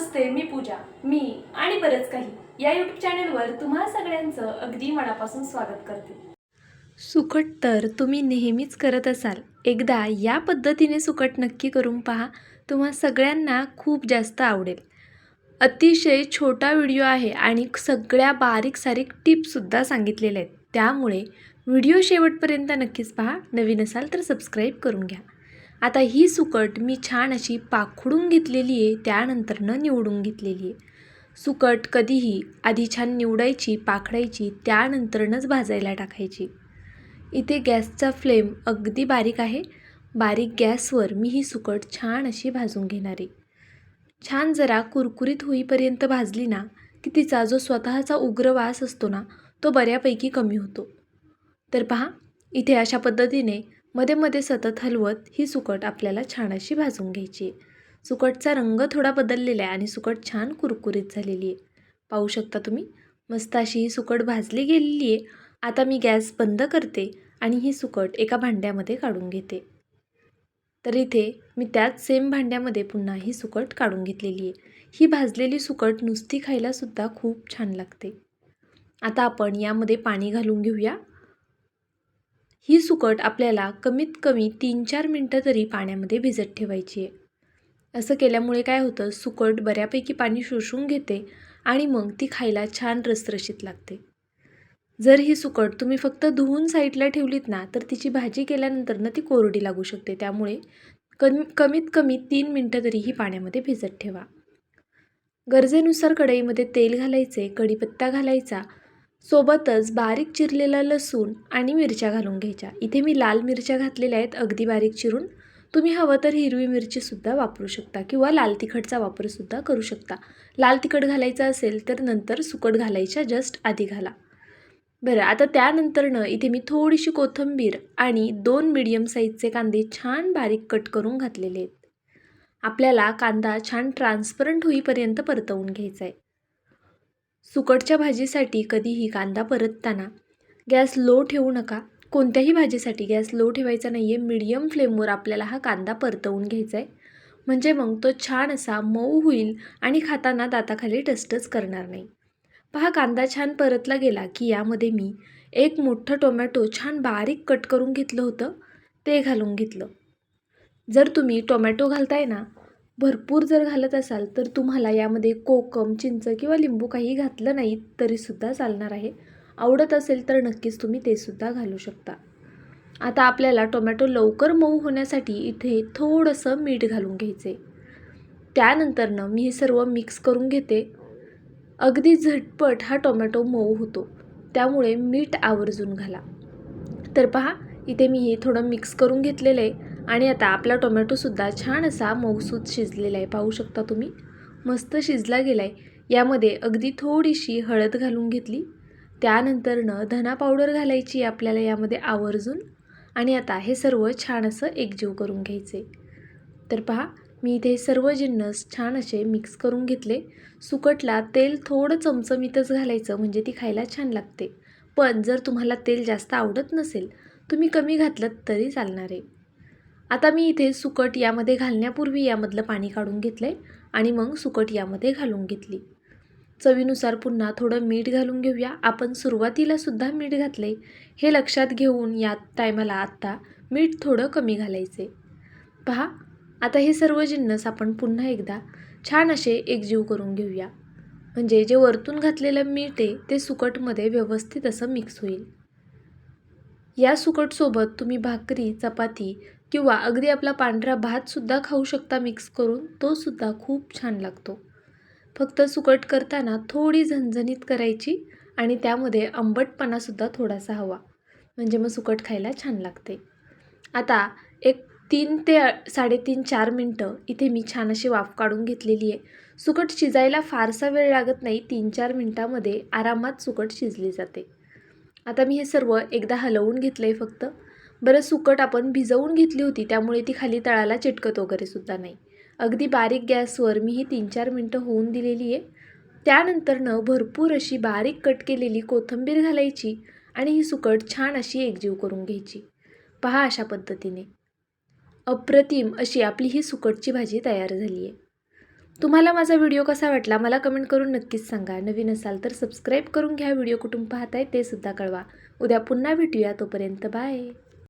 नमस्ते मी पूजा. मी आणि बरंच काही या यूट्यूब चॅनलवर तुम्हा सगळ्यांचं अगदी मनापासून स्वागत करते. सुकट तर तुम्ही नेहमीच करत असाल. एकदा या पद्धतीने सुकट नक्की करून पहा तुम्हा सगळ्यांना खूप जास्त आवडेल. अतिशय छोटा व्हिडिओ आहे आणि सगळ्या बारीक सारीक टिप्ससुद्धा सांगितलेल्या आहेत. त्यामुळे व्हिडिओ शेवटपर्यंत नक्कीच पहा. नवीन असाल तर सबस्क्राईब करून घ्या. आता ही सुकट मी छान अशी पाखडून घेतलेली आहे त्यानंतरनं निवडून घेतलेली आहे. सुकट कधीही आधी छान निवडायची पाखडायची त्यानंतरनंच भाजायला टाकायची. इथे गॅसचा फ्लेम अगदी बारीक आहे. बारीक गॅसवर मी ही सुकट छान अशी भाजून घेणार आहे. छान जरा कुरकुरीत होईपर्यंत भाजली ना की तिचा जो स्वतःचा उग्र वास असतो ना तो बऱ्यापैकी कमी होतो. तर पहा इथे अशा पद्धतीने मध्ये मध्ये सतत हलवत ही सुकट आपल्याला छान अशी भाजून घ्यायची. आहे सुकटचा रंग थोडा बदललेला आहे आणि सुकट छान कुरकुरीत झालेली आहे. पाहू शकता तुम्ही? मस्त अशी ही सुकट भाजली गेलेली आहे. आता मी गॅस बंद करते आणि ही सुकट एका भांड्यामध्ये काढून घेते. तर इथे मी त्याच सेम भांड्यामध्ये पुन्हा ही सुकट काढून घेतलेली आहे. ही भाजलेली सुकट नुसती खायलासुद्धा खूप छान लागते. आता आपण यामध्ये पाणी घालून घेऊया. ही सुकट आपल्याला कमीत कमी तीन चार मिनटं तरी पाण्यामध्ये भिजत ठेवायची आहे. असं केल्यामुळे काय होतं? सुकट बऱ्यापैकी पाणी शोषून घेते आणि मग ती खायला छान रसरशीत लागते. जर ही सुकट तुम्ही फक्त धुवून साईडला ठेवलीत ना तर तिची भाजी केल्यानंतर ना ती कोरडी लागू शकते. त्यामुळे कमी कमीत कमी तीन मिनटं तरी ही पाण्यामध्ये भिजत ठेवा. गरजेनुसार कढईमध्ये तेल घालायचे कढीपत्ता घालायचा सोबतच बारीक चिरलेला लसूण आणि मिरच्या घालून घ्यायच्या. इथे मी लाल मिरच्या घातलेल्या आहेत अगदी बारीक चिरून. तुम्ही हवं तर हिरवी मिरचीसुद्धा वापरू शकता किंवा लाल तिखटचा वापरसुद्धा करू शकता. लाल तिखट घालायचा असेल तर नंतर सुकट घालायच्या जस्ट आधी घाला. बरं आता त्यानंतरनं इथे मी थोडीशी कोथिंबीर आणि दोन मिडियम साईजचे कांदे छान बारीक कट करून घातलेले आहेत. आपल्याला कांदा छान ट्रान्सपरंट होईपर्यंत परतवून घ्यायचा आहे सुकटच्या भाजीसाठी कधीही कांदा परतताना गॅस लो ठेवू नका. कोणत्याही भाजीसाठी गॅस लो ठेवायचा नाही आहे मीडियम फ्लेमवर आपल्याला हा कांदा परतवून घ्यायचा आहे म्हणजे मग तो छान असा मऊ होईल आणि खाताना दाताखाली टस्टच करणार नाही. पहा कांदा छान परतला गेला की यामध्ये मी एक मोठं टोमॅटो छान बारीक कट करून घेतलं होतं. ते घालून घेतलं. जर तुम्ही टोमॅटो घालताय ना भरपूर जर घालत असाल तर तुम्हाला यामध्ये कोकम चिंच किंवा लिंबू काही घातलं नाही तरीसुद्धा चालणार आहे. आवडत असेल तर नक्कीच तुम्ही ते सुद्धा घालू शकता. आता आपल्याला टोमॅटो लवकर मऊ होण्यासाठी इथे थोडंसं मीठ घालून घ्यायचे त्यानंतरनं मी हे सर्व मिक्स करून घेते. अगदी झटपट हा टोमॅटो मऊ होतो. त्यामुळे मीठ आवर्जून घाला. तर पहा इथे मी हे थोडं मिक्स करून घेतलेलं आहे. आणि आता आपला टोमॅटोसुद्धा छान असा मऊसूत शिजलेला आहे. पाहू शकता तुम्ही? मस्त शिजला गेला आहे यामध्ये अगदी थोडीशी हळद घालून घेतली. त्यानंतरनं धना पावडर घालायची आपल्याला यामध्ये आवर्जून. आणि आता हे सर्व छान असं एकजीव करून घ्यायचे. तर पहा मी इथे सर्व जिन्नस छान असे मिक्स करून घेतले. सुकटला तेल थोडं चमचमीतच घालायचं म्हणजे ती खायला छान लागते. पण जर तुम्हाला तेल जास्त आवडत नसेल तुम्ही कमी घातलं तरी चालणार आहे. आता मी इथे सुकट यामध्ये घालण्यापूर्वी यामधलं पाणी काढून घेतलं आहे आणि मग सुकट यामध्ये घालून घेतली. चवीनुसार पुन्हा थोडं मीठ घालून घेऊया. आपण सुरुवातीलासुद्धा मीठ घातले हे लक्षात घेऊन या टायमाला आत्ता मीठ थोडं कमी घालायचे पहा आता हे सर्व जिन्नस आपण पुन्हा एकदा छान असे एकजीव करून घेऊया. म्हणजे जे वरतून घातलेलं मीठ आहे ते सुकटमध्ये व्यवस्थित असं मिक्स होईल. या सुकटसोबत तुम्ही भाकरी चपाती किंवा अगदी आपला पांढरा भातसुद्धा खाऊ शकता मिक्स करून तोसुद्धा खूप छान लागतो. फक्त सुकट करताना थोडी झणझणीत करायची आणि त्यामध्ये आंबटपणासुद्धा थोडासा हवा. म्हणजे मग सुकट खायला छान लागते. आता एक तीन ते साडेतीन चार मिनटं इथे मी छान अशी वाफ काढून घेतलेली आहे. सुकट शिजायला फारसा वेळ लागत नाही तीन चार मिनटामध्ये आरामात सुकट शिजली जाते. आता मी हे सर्व एकदा हलवून घेतलं आहे फक्त. बरं सुकट आपण भिजवून घेतली होती त्यामुळे ती खाली तळाला चिटकत वगैरे सुद्धा नाही. अगदी बारीक गॅसवर मी ही तीन चार मिनटं होऊन दिलेली आहे. त्यानंतरनं भरपूर अशी बारीक कट केलेली कोथिंबीर घालायची आणि ही सुकट छान अशी एकजीव करून घ्यायची. पहा अशा पद्धतीने. अप्रतिम अशी आपली ही सुकटची भाजी तयार झाली आहे. तुम्हाला माझा व्हिडिओ कसा वाटला मला कमेंट करून नक्कीच सांगा. नवीन असाल तर सबस्क्राईब करून घ्या. व्हिडिओ कुठून पाहताय ते सुद्धा कळवा. उद्या पुन्हा भेटूया. तोपर्यंत बाय.